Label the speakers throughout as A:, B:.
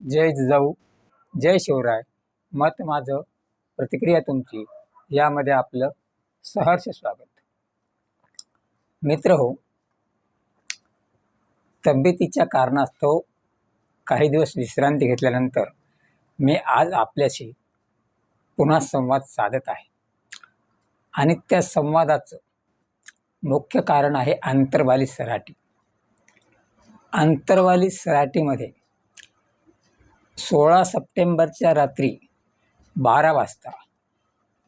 A: जय जिजाऊ जय शिवराय. मत माझं प्रतिक्रिया तुमची यामध्ये आपलं सहर्ष स्वागत. मित्र हो तब्येतीच्या कारणास्तव काही दिवस विश्रांती घेतल्यानंतर मी आज आपल्याशी पुन्हा संवाद साधत आहे. आणि त्या संवादाचं मुख्य कारण आहे आंतरवाली सराटी. आंतरवाली सराटीमध्ये सोळा सप्टेंबरच्या रात्री बारा वाजता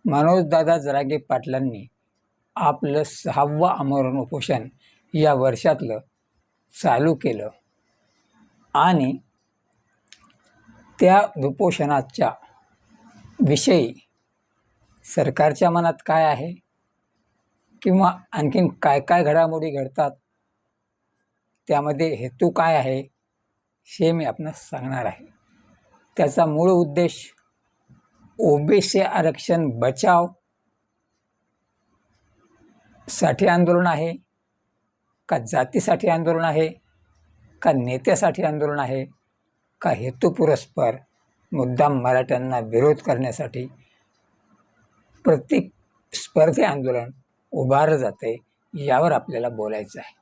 A: मनोजदादा जरागे पाटलांनी आपलं सहावं आमरण उपोषण या वर्षातलं चालू केलं. आणि त्या उपोषणाच्या विषयी सरकारच्या मनात काय आहे? किंवा आणखीन काय काय घडामोडी घडतात? त्यामध्ये हेतू काय आहे? हे मी आपण सांगणार आहे. त्याचा मूळ उद्देश ओबीसी आरक्षण बचावसाठी आंदोलन आहे का जातीसाठी आंदोलन आहे का नेत्यासाठी आंदोलन आहे का हेतुपुरस्पर मुद्दाम मराठ्यांना विरोध करण्यासाठी प्रत्येक स्पर्धे आंदोलन उभारलं जाते यावर आपल्याला बोलायचं आहे.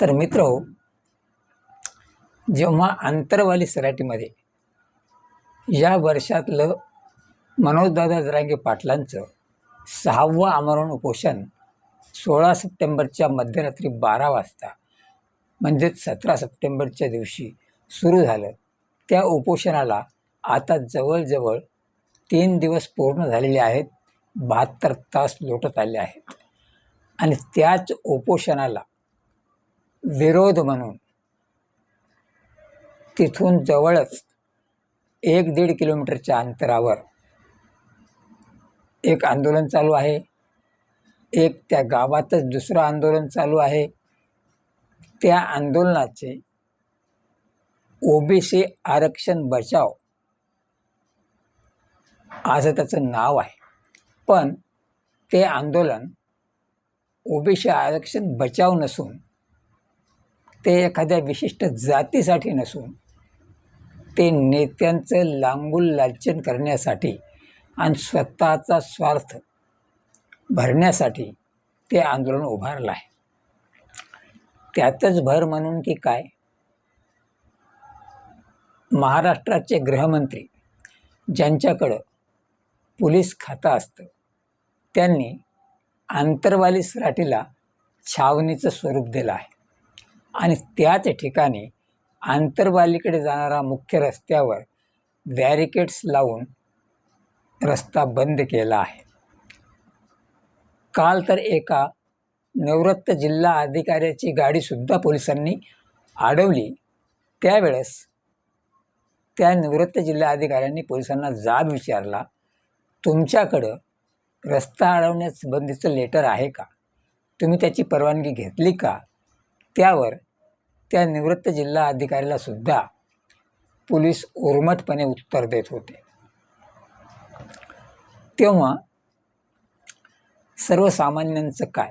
A: तर मित्र हो जेव्हा आंतरवाली सराटीमध्ये या वर्षातलं मनोजदादा जरांगे पाटलांचं सहावं आमरण उपोषण सोळा सप्टेंबरच्या मध्यरात्री बारा वाजता म्हणजेच सतरा सप्टेंबरच्या दिवशी सुरू झालं. त्या उपोषणाला आता जवळजवळ तीन दिवस पूर्ण झालेले आहेत बहात्तर तास लोटत आले आहेत. आणि त्याच उपोषणाला विरोध म्हणून तिथून जवळच एक दीड किलोमीटरच्या अंतरावर एक आंदोलन चालू आहे. एक त्या गावातच दुसरं आंदोलन चालू आहे. त्या आंदोलनाचे ओबीसी आरक्षण बचाव असं त्याचं नाव आहे. पण ते आंदोलन ओबीसी आरक्षण बचाव नसून ते एखाद्या विशिष्ट जातीसाठी नसून ते नेत्यांचं लांगूल लालचन करण्यासाठी आणि स्वतःचा स्वार्थ भरण्यासाठी ते आंदोलन उभारलं आहे. त्यातच भर म्हणून की काय? महाराष्ट्राचे गृहमंत्री ज्यांच्याकडं पोलीस खातं असतं त्यांनी आंतरवाली सराटीला छावणीचं स्वरूप दिलं आहे. आणि त्याच ठिकाणी आंतरवालीकडे जाणारा मुख्य रस्त्यावर बॅरिकेड्स लावून रस्ता बंद केला आहे. काल तर एका निवृत्त जिल्हा अधिकाऱ्याची गाडीसुद्धा पोलिसांनी अडवली. त्यावेळेस त्या निवृत्त जिल्हा अधिकाऱ्यांनी पोलिसांना जाब विचारला तुमच्याकडं रस्ता अडवण्यासंबंधीचं लेटर आहे का? तुम्ही त्याची परवानगी घेतली का? त्यावर त्या निवृत्त जिल्हा अधिकाऱ्याला सुद्धा पोलीस उर्मटपणे उत्तर देत होते. तेव्हा सर्वसामान्यांचं काय?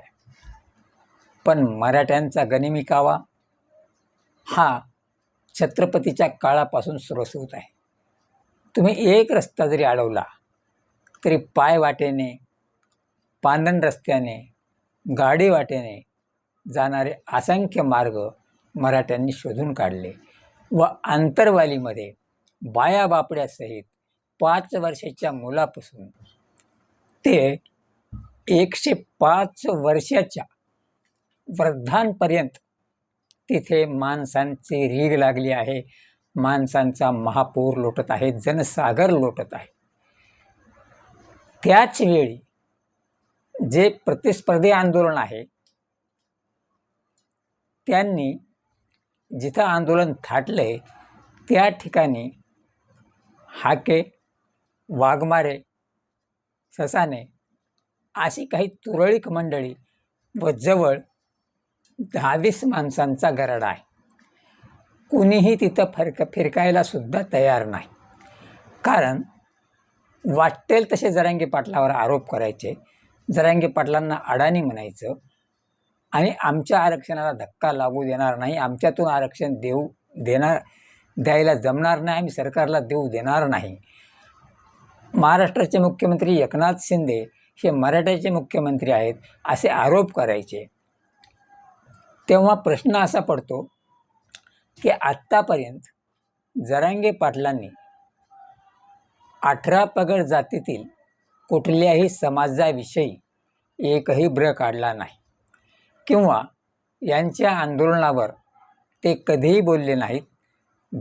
A: पण मराठ्यांचा गनिमी कावा हा छत्रपतीच्या काळापासून सुरसूत आहे. तुम्ही एक रस्ता जरी अडवला तरी पाय वाटेने पांदण रस्त्याने गाडी वाटेने जाणारे असंख्य मार्ग मराठ्यांनी शोधून काढले व आंतरवालीमध्ये बाया बापड्यासहित पाच वर्षाच्या मुलापासून ते एकशे पाच वर्षाच्या वृद्धांपर्यंत तिथे माणसांची रीग लागली आहे. माणसांचा महापूर लोटत आहे. जनसागर लोटत आहे. त्याच वेळी जे प्रतिस्पर्धी आंदोलन आहे त्यांनी जिथं आंदोलन थाटले त्या ठिकाणी हाके वाघमारे ससाने अशी काही तुरळीक मंडळी व जवळ दहावीस माणसांचा गरडा आहे. कुणीही तिथं फरक फिरकायला सुद्धा तयार नाही. कारण वाटेल तसे जरांगे पाटलावर आरोप करायचे. जरांगे पाटलांना अडाणी म्हणायचं आणि आमच्या आरक्षणाला धक्का लागू देणार नाही. आमच्यातून आरक्षण देऊ देणार द्यायला जमणार नाही. आम्ही सरकारला देऊ देणार नाही. महाराष्ट्राचे मुख्यमंत्री एकनाथ शिंदे हे मराठ्याचे मुख्यमंत्री आहेत असे आरोप करायचे. तेव्हा प्रश्न असा पडतो की आत्तापर्यंत जरांगे पाटलांनी अठरा पगड जातीतील कुठल्याही समाजाविषयी एकही ब्र काढला नाही. किंवा यांच्या आंदोलनावर ते कधीही बोलले नाहीत.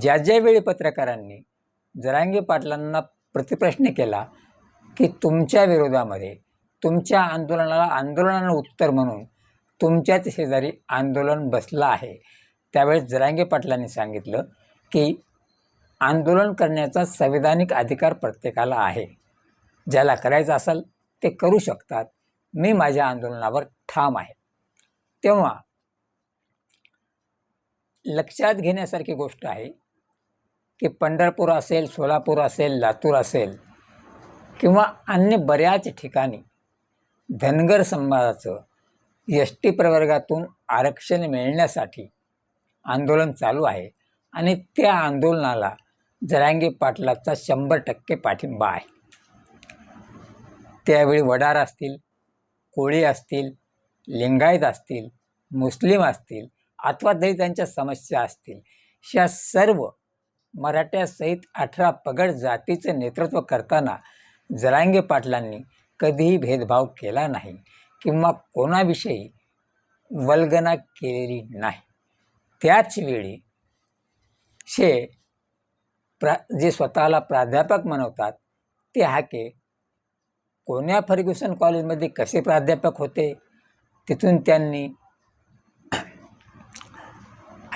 A: ज्या ज्यावेळी पत्रकारांनी जरांगे पाटलांना प्रतिप्रश्न केला की तुमच्या विरोधामध्ये तुमच्या आंदोलनाला आंदोलनानं उत्तर म्हणून तुमच्याच शेजारी आंदोलन बसलं आहे. त्यावेळेस जरांगे पाटलांनी सांगितलं की आंदोलन करण्याचा संविधानिक अधिकार प्रत्येकाला आहे. ज्याला करायचं असेल ते करू शकतात. मी माझ्या आंदोलनावर ठाम आहे. तेव्हा लक्षात घेण्यासारखी गोष्ट आहे की पंढरपूर असेल सोलापूर असेल लातूर असेल किंवा अन्य बऱ्याच ठिकाणी धनगर समाजाचं एस टी प्रवर्गातून आरक्षण मिळण्यासाठी आंदोलन चालू आहे आणि त्या आंदोलनाला जरांगे पाटलाचा शंभर टक्के पाठिंबा आहे. त्यावेळी वडार असतील कोळी असतील लिंगायत असतील मुस्लिम असतील अथवा दलितांच्या समस्या असतील ह्या सर्व मराठ्यासहित अठरा पगड जातीचं नेतृत्व करताना जरांगे पाटलांनी कधीही भेदभाव केला नाही किंवा कोणाविषयी वल्गना केलेली नाही. त्याचवेळी शे प्रा जे स्वतःला प्राध्यापक म्हणवतात ते हाके कोण्या फर्ग्युसन कॉलेजमध्ये कसे प्राध्यापक होते? तिथून त्यांनी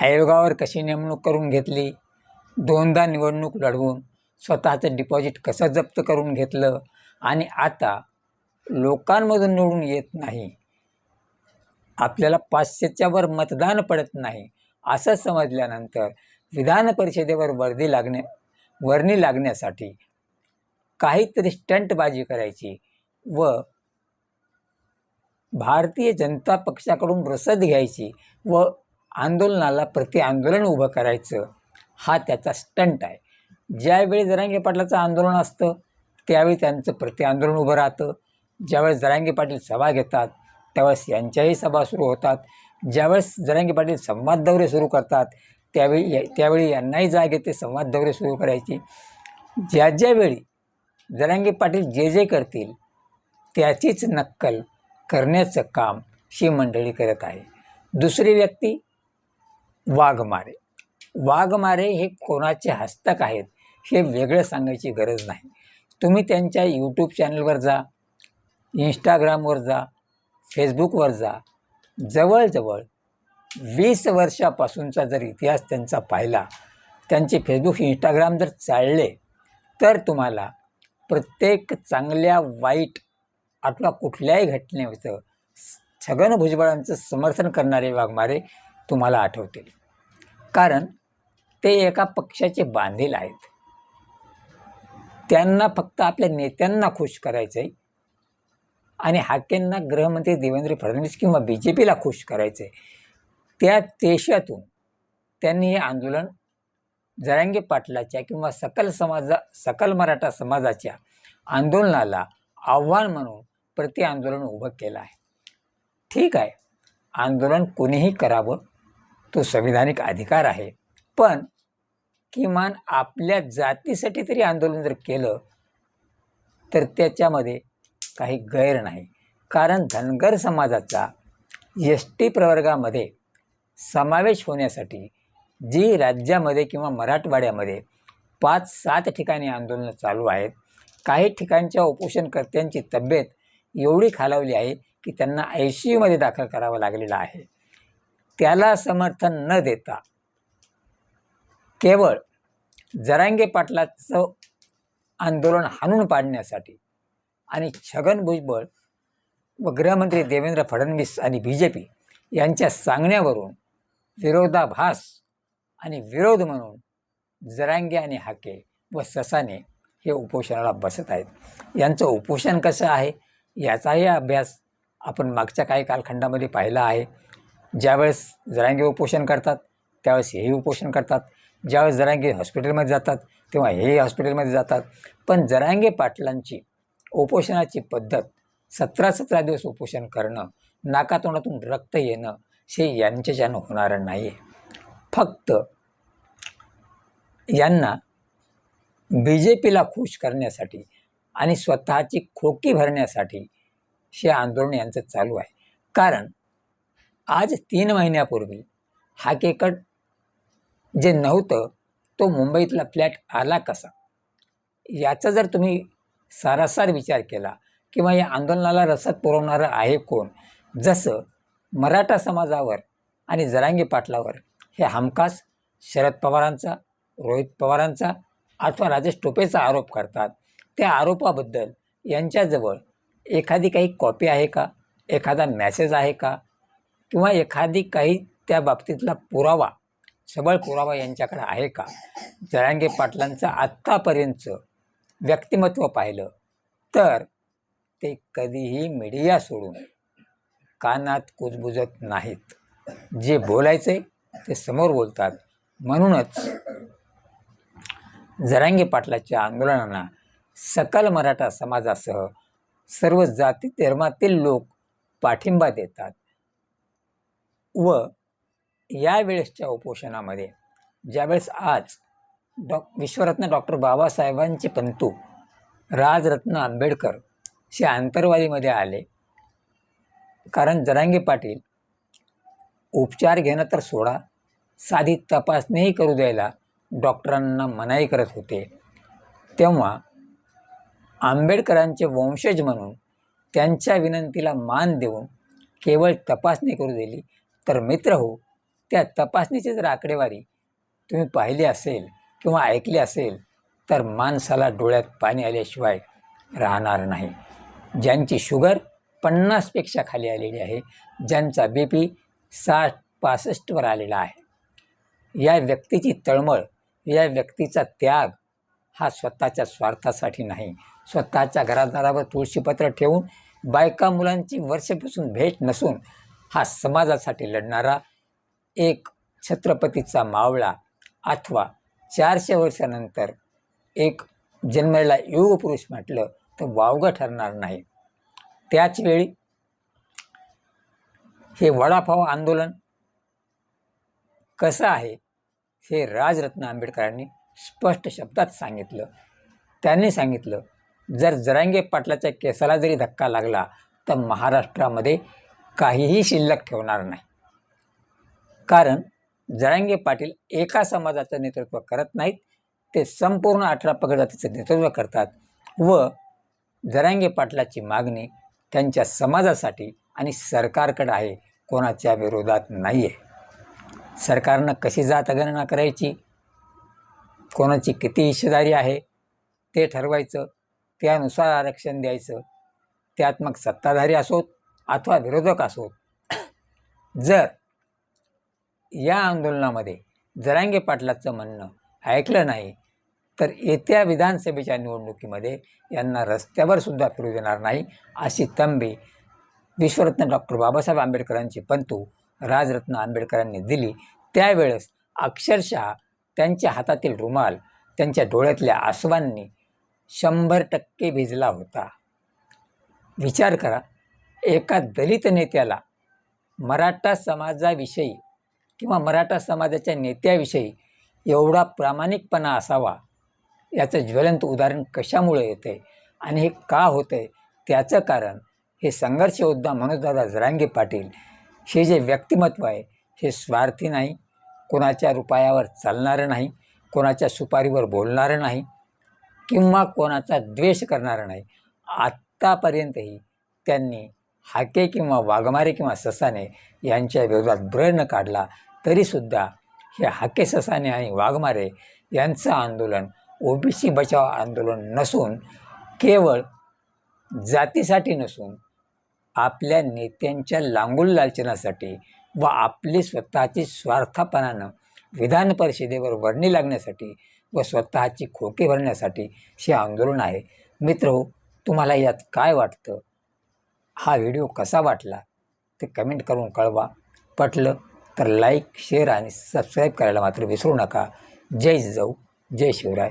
A: आयोगावर कशी नेमणूक करून घेतली दोनदा निवडणूक लढवून स्वतःचं डिपॉझिट कसं जप्त करून घेतलं आणि आता लोकांमधून निवडून येत नाही आपल्याला पाचशेच्या वर मतदान पडत नाही असं समजल्यानंतर विधान परिषदेवर वर्दी लागण्या वर्णी लागण्यासाठी काहीतरी स्टंटबाजी करायची व भारतीय जनता पक्षाकडून रसद घ्यायची व आंदोलनाला प्रति आंदोलन उभं करायचं हा त्याचा स्टंट आहे. ज्यावेळी जरांगे पाटलाचं आंदोलन असतं त्यावेळी त्यांचं प्रति आंदोलन उभं राहतं. ज्यावेळेस जरांगे पाटील सभा घेतात त्यावेळेस यांच्याही सभा सुरू होतात. ज्यावेळेस जरांगे पाटील संवाद दौरे सुरू करतात त्यावेळी त्यावेळी यांनाही जाग येते संवाद दौरे सुरू करायची. ज्या ज्यावेळी जरांगे पाटील जे जे करतील त्याचीच नक्कल करण्याचं काम ही मंडळी करत आहे. दुसरी व्यक्ती वाघमारे. वाघमारे हे कोणाचे हस्तक आहेत हे वेगळं सांगायची गरज नाही. तुम्ही त्यांच्या यूट्यूब चॅनलवर जा इंस्टाग्रामवर जा फेसबुकवर जा. जवळजवळ वीस वर्षापासूनचा जर इतिहास त्यांचा पाहिला त्यांचे फेसबुक इंस्टाग्राम जर चालले तर तुम्हाला प्रत्येक चांगल्या वाईट अथवा कुठल्याही घटनेचं छगन भुजबळांचं समर्थन करणारे वाघमारे तुम्हाला आठवतील. कारण ते एका पक्षाचे बांधील आहेत. त्यांना फक्त आपल्या नेत्यांना खुश करायचं आहे आणि हाकेंना गृहमंत्री देवेंद्र फडणवीस किंवा बी जे पीला खुश करायचं आहे त्या देशातून त्यांनी हे आंदोलन जरांगे पाटलाच्या किंवा सकल समाजा सकल मराठा समाजाच्या आंदोलनाला आव्हान म्हणून प्रति आंदोलन उभं केलं आहे. ठीक आहे. आंदोलन कोणीही करावं तो संविधानिक अधिकार आहे. पण किमान आपल्या जातीसाठी तरी आंदोलन जर केलं तर त्याच्यामध्ये काही गैर नाही. कारण धनगर समाजाचा एस टी प्रवर्गामध्ये समावेश होण्यासाठी जी राज्यामध्ये किंवा मराठवाड्यामध्ये पाच सात ठिकाणी आंदोलनं चालू आहेत काही ठिकाणच्या उपोषणकर्त्यांची तब्येत एवढी खालावली आहे की त्यांना आय सी यूमध्ये दाखल करावं लागलेलं आहे. त्याला समर्थन न देता केवळ जरांगे पाटलाचं आंदोलन हाणून पाडण्यासाठी आणि छगन भुजबळ व गृहमंत्री देवेंद्र फडणवीस आणि बी जे पी यांच्या सांगण्यावरून विरोधाभास आणि विरोध म्हणून जरांगे आणि हाके व ससाने हे उपोषणाला बसत आहेत. यांचं उपोषण कसं आहे? याचाही अभ्यास आपण मागच्या काही कालखंडामध्ये पाहिला आहे. ज्यावेळेस जरांगे उपोषण करतात त्यावेळेस हेही उपोषण करतात. ज्यावेळेस जरांगे हॉस्पिटलमध्ये जातात तेव्हा हे हॉस्पिटलमध्ये जातात. पण जरांगे पाटलांची उपोषणाची पद्धत सतरा सतरा दिवस उपोषण करणं नाकातोंडातून रक्त येणं हे यांच्याच्यानं होणारं नाही आहे फक्त यांना बी जे पीला खुश करण्यासाठी आणि स्वतःची खोकी भरण्यासाठी हे आंदोलन यांचं चालू आहे. कारण आज तीन महिन्यापूर्वी हा केकट जे नव्हतं तो मुंबईतला फ्लॅट आला कसा? याचा जर तुम्ही सारासार विचार केला किंवा या आंदोलनाला रसद पुरवणारं आहे कोण? जसं मराठा समाजावर आणि जरांगी पाटलावर हे हमखास शरद पवारांचा रोहित पवारांचा अथवा राजेश टोपेचा आरोप करतात त्या आरोपाबद्दल यांच्याजवळ एखादी काही कॉपी आहे का? एखादा मॅसेज आहे का? किंवा एखादी काही त्या बाबतीतला पुरावा सबळ पुरावा यांच्याकडे आहे का? जळांगे पाटलांचं आत्तापर्यंतचं व्यक्तिमत्व पाहिलं तर ते कधीही मीडिया सोडून कानात कुजबुजत नाहीत. जे बोलायचे ते समोर बोलतात. म्हणूनच जरांगे पाटलाच्या आंदोलनांना सकल मराठा समाजासह सर्व जाती धर्मातील लोक पाठिंबा देतात. व यावेळेसच्या उपोषणामध्ये ज्यावेळेस आज डॉ विश्वरत्न डॉक्टर बाबासाहेबांचे पंतू राजरत्न आंबेडकर हे आंतरवादीमध्ये आले. कारण जरांगे पाटील उपचार घेणं तर सोडा साधी तपासणीही करू द्यायला डॉक्टरांना मनाई करत होते. तेव्हा आंबेडकरांचे वंशज म्हणून त्यांच्या विनंतीला मान देऊन केवळ तपासणी करू दिली तर मित्र हो त्या तपासणीची जर आकडेवारी तुम्ही पाहिली असेल किंवा ऐकली असेल तर माणसाला डोळ्यात पाणी आल्याशिवाय राहणार नाही. ज्यांची शुगर पन्नासपेक्षा खाली आलेली आहे ज्यांचा बी पी साठ पासष्टवर आलेला आहे. या व्यक्तीची तळमळ या व्यक्तीचा त्याग हा स्वतःच्या स्वार्थासाठी नाही. स्वतःच्या घरादारावर तुळशीपत्र ठेवून बायका मुलांची वर्षपासून भेट नसून हा समाजासाठी लढणारा एक छत्रपतीचा मावळा अथवा चारशे वर्षानंतर एक जन्मलेला युग पुरुष म्हटलं तर वावगं ठरणार नाही. त्याचवेळी हे वडापाव आंदोलन कसं आहे हे राजरत्न आंबेडकरांनी स्पष्ट शब्दात सांगितलं. त्यांनी सांगितलं जर जरांगे पाटलाच्या केसाला जरी धक्का लागला तर महाराष्ट्रामध्ये काहीही शिल्लक ठेवणार नाही. कारण जरांगे पाटील एका समाजाचं नेतृत्व करत नाहीत ते संपूर्ण अठरा पगड जातीचं नेतृत्व करतात व जरांगे पाटलाची मागणी त्यांच्या समाजासाठी आणि सरकारकडे आहे कोणाच्या विरोधात नाही आहे सरकारनं कशी जात गणना करायची? कोणाची किती हिस्सेदारी आहे ते ठरवायचं त्यानुसार आरक्षण द्यायचं. त्यात मग सत्ताधारी असोत अथवा विरोधक असोत. जर या आंदोलनामध्ये जरांगे पाटलाचं म्हणणं ऐकलं नाही तर येत्या विधानसभेच्या निवडणुकीमध्ये यांना रस्त्यावर सुद्धा फिरू देणार नाही अशी तंबी विश्वरत्न डॉक्टर बाबासाहेब आंबेडकरांची पंतू राजरत्न आंबेडकरांनी दिली. त्यावेळेस अक्षरशः त्यांच्या हातातील रुमाल त्यांच्या डोळ्यातल्या आसवांनी शंभर टक्के भिजला होता. विचार करा एका दलित नेत्याला मराठा समाजाविषयी किंवा मराठा समाजाच्या नेत्याविषयी एवढा प्रामाणिकपणा असावा याचं ज्वलंत उदाहरण कशामुळे येतं आहे आणि हे का होतं आहे त्याचं कारण हे संघर्ष योद्धा मनोजदादा जरांगे पाटील हे जे व्यक्तिमत्व आहे हे स्वार्थी नाही कोणाच्या रुपयावर चालणारं नाही कोणाच्या सुपारीवर बोलणारं नाही किंवा कोणाचा द्वेष करणारं नाही. आत्तापर्यंतही त्यांनी हाके किंवा वाघमारे किंवा ससाने यांच्या विरोधात ब्रळ न काढला तरीसुद्धा हे हाके ससाने आणि वाघमारे यांचं आंदोलन ओबीसी बचाव आंदोलन नसून केवळ जातीसाठी नसून आपल्या नेत्यांच्या लांगुल लालचनासाठी व आपली स्वतःची स्वार्थपणानं विधान परिषदेवर वर्णी लागण्यासाठी व स्वतःची खोके भरण्यासाठी हे आंदोलन आहे. मित्र हो, तुम्हाला यात काय वाटतं? हा व्हिडिओ कसा वाटला? ते कमेंट करून कळवा. पटलं तर लाईक शेअर आणि सबस्क्राईब करायला मात्र विसरू नका. जय जाऊ जय शिवराय.